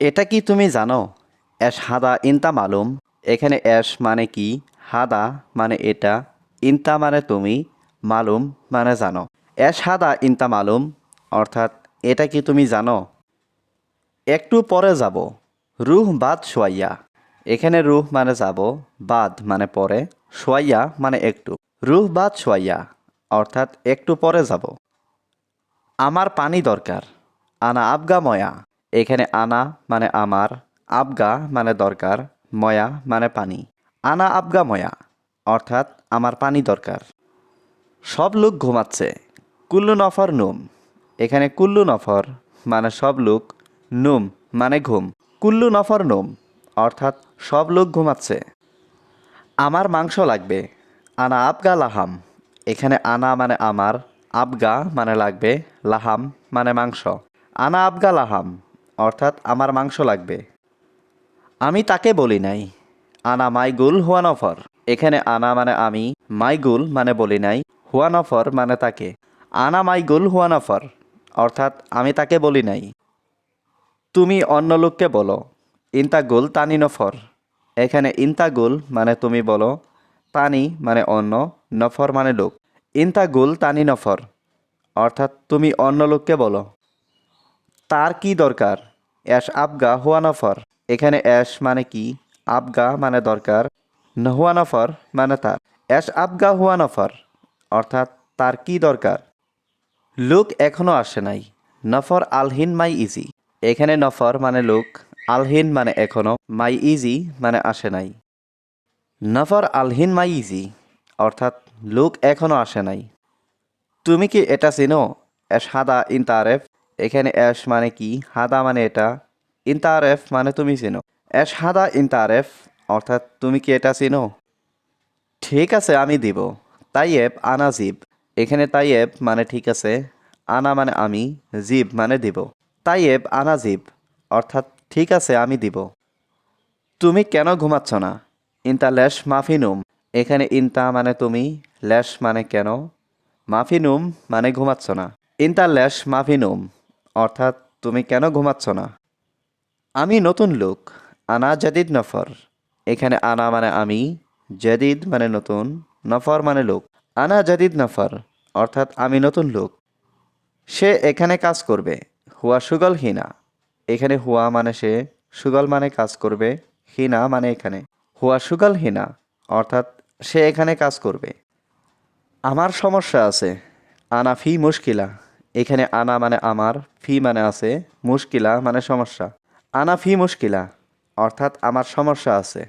এটা কি তুমি জানো? অ্যাশ হাদা ইনতা মালুম। এখানে অ্যাশ মানে কি? হাদা মানে এটা। ইনতা মানে তুমি। মালুম মানে জানো। অ্যাশ হাদা ইনতা মালুম, অর্থাৎ এটা কি তুমি জানো? একটু পরে যাব। রুহ বাদ সোয়াইয়া এখানে রুহ মানে যাব, বাদ মানে পরে সোয়াইয়া মানে একটু। রুহ বাদ সোয়াইয়া অর্থাৎ একটু পরে যাব। আমার পানি দরকার। আনা আবগা ময়া। এখানে আনা মানে আমার, আবগা মানে দরকার, ময়া মানে পানি। আনা আবগা ময়া, অর্থাৎ আমার পানি দরকার। সব লোক ঘুমাচ্ছে, কুল্লু নফর নুম। এখানে কুল্লু নফর মানে সব লোক, নুম মানে ঘুম। কুল্লু নফর নুম, অর্থাৎ সব লোক ঘুমাচ্ছে। আমার মাংস লাগবে, আনা আবগা লাহাম। এখানে আনা মানে আমার, আবগা মানে লাগবে, লাহাম মানে মাংস। আনা আবগা লাহাম অর্থাৎ আমার মাংস লাগবে। আমি তাকে বলি নাই, আনা মাইগুল হুয়ানফর এখানে আনা মানে আমি, মাইগুল মানে বলি নাই হুয়ানফর মানে তাকে। আনা মাইগুল হুয়ানফর অর্থাৎ আমি তাকে বলি নাই। তুমি অন্য লোককে বলো ইন্তাগুল তানি নফর। এখানে ইন্তাগুল মানে তুমি বলো, তানি মানে অন্য, নফর মানে লোক। ইন্তাগুল তানি নফর, অর্থাৎ তুমি অন্য লোককে বলো। তার কি দরকার? অ্যাশ আবগা হুয়া নফর। এখানে অ্যাশ মানে কি? আবগা মানে দরকার হুয়া নফর মানে তার। অ্যাশ আবগা হুয়া নফর, অর্থাৎ তার কি দরকার? লোক এখনও আসে নাই। নফর আলহিন মাই ইজি। এখানে নফর মানে লোক, আলহিন মানে এখনও, মাই ইজি মানে আসে নাই। নফর আলহিন মাই ইজি, অর্থাৎ লোক এখনও আসে নাই। তুমি কি এটা চিনো? হাদা ইনতারেফ এখানে অ্যাশ মানে কি? হাদা মানে এটা। ইনতারেফ মানে তুমি চিনো। অ্যাশ হাদা, ইনতারেফ, অর্থাৎ তুমি কি এটা চিনো? ঠিক আছে, আমি দিব। তাইয়েব, আনা জিব। এখানে তাইয়েব মানে ঠিক আছে, আনা মানে আমি, জিব মানে দিব। তাইয়েব, আনা জিব, অর্থাৎ ঠিক আছে, আমি দিব। তুমি কেন ঘুমাচ্ছ না? ইনতা ল্যাশ মাফিনুম এখানে ইনতা মানে তুমি, ল্যাশ মানে কেন? মাফিনুম মানে ঘুমাচ্ছ না। ইনতা ল্যাশ মাফিনুম অর্থাৎ তুমি কেন ঘুমাচ্ছ না? আমি নতুন লোক, আনা জাদিদ নফর। এখানে আনা মানে আমি, জাদিদ মানে নতুন, নফর মানে লোক। আনা জাদিদ নফর, অর্থাৎ আমি নতুন লোক। সে এখানে কাজ করবে, হুয়া সুগল হিনা। এখানে হুয়া মানে সে, সুগল মানে কাজ করবে, হিনা মানে এখানে। হুয়া সুগল হিনা, অর্থাৎ সে এখানে কাজ করবে। আমার সমস্যা আছে, আনা ফি মুশকিলা। এখানে আনা মানে আমার, ফি মানে আছে, মুশকিলা মানে সমস্যা। আনা ফি মুশকিলা, অর্থাৎ আমার সমস্যা আছে।